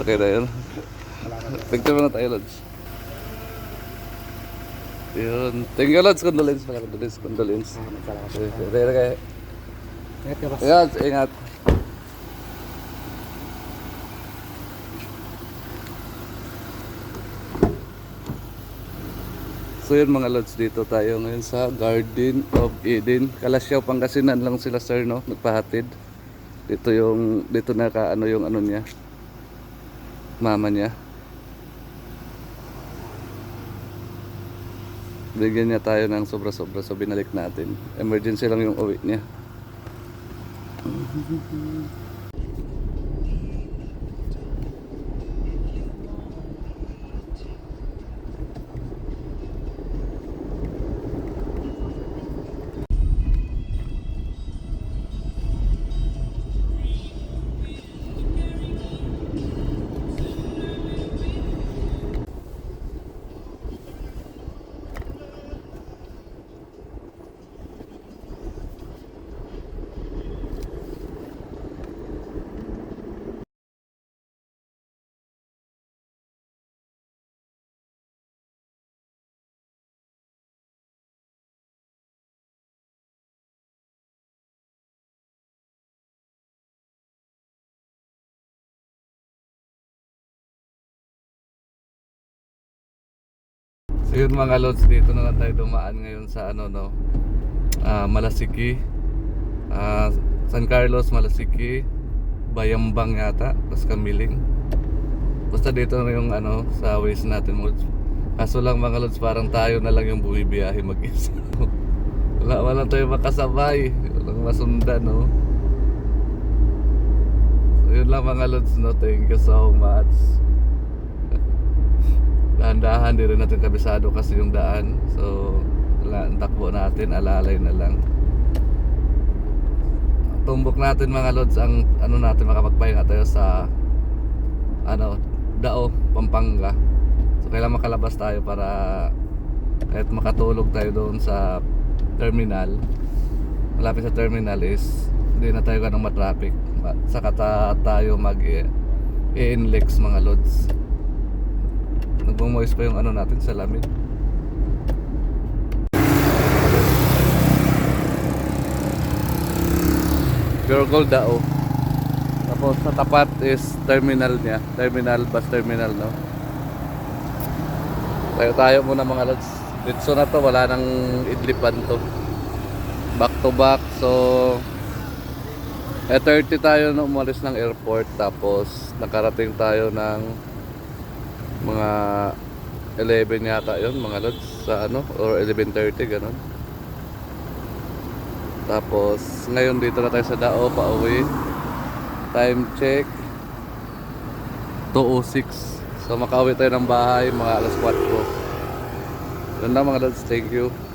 Okay na yun. Picture muna tayo, Lods. Yun. Thank you, Lods. Condolence pala. Condolence. Condolence. Okay, okay, okay. Ingat ka, boss. Ingat, ingat. So yun mga lods, dito tayo ngayon sa Garden of Eden. Kalasyaw, Pangasinan lang sila sir, no? Nagpahatid. Dito yung, dito na ka, ano yung ano niya. Mama niya. Bigyan niya tayo ng sobra-sobra so binalik natin. Emergency lang yung uwi niya. So yun mga lods, dito na tayo dumaan ngayon sa ano no, ah, Malasiki, Ah, San Carlos, Malasiki, Bayambang yata, tapos Kamiling. Basta dito na yung ano, sa ways natin mo. Kaso lang mga lods, parang tayo na lang yung bumibiyahe mag-isa. wala, wala tayo makasabay, walang masundan no. So yun lang mga lods no, thank you so much. Dahan-dahan, di rin natin kabisado kasi yung daan. So, ang takbo natin, alalay na lang. Tumbok natin mga lods ang ano natin makapagpahinga tayo sa ano, Dao, Pampanga. So, kailangan makalabas tayo para kahit makatulog tayo doon sa terminal. Malapit sa terminal is hindi na tayo ganong matraffic. Ma- Saka ta- tayo mag i-inlex mga lods nagmamoist pa yung ano natin sa lamin Pure Dao. Tapos sa tapat is terminal niya. Terminal bus terminal no? Tayo tayo muna mga lods dito na to wala nang idlipan to. Back to back so eh 30 tayo na umalis ng airport tapos nakarating tayo ng mga 11 yata yun mga lods sa ano or 11.30 ganun. Tapos ngayon dito na tayo sa Dao pa uwi time check. 2.06 so makauwi tayo ng bahay mga alas 4 yun lang mga lods. Thank you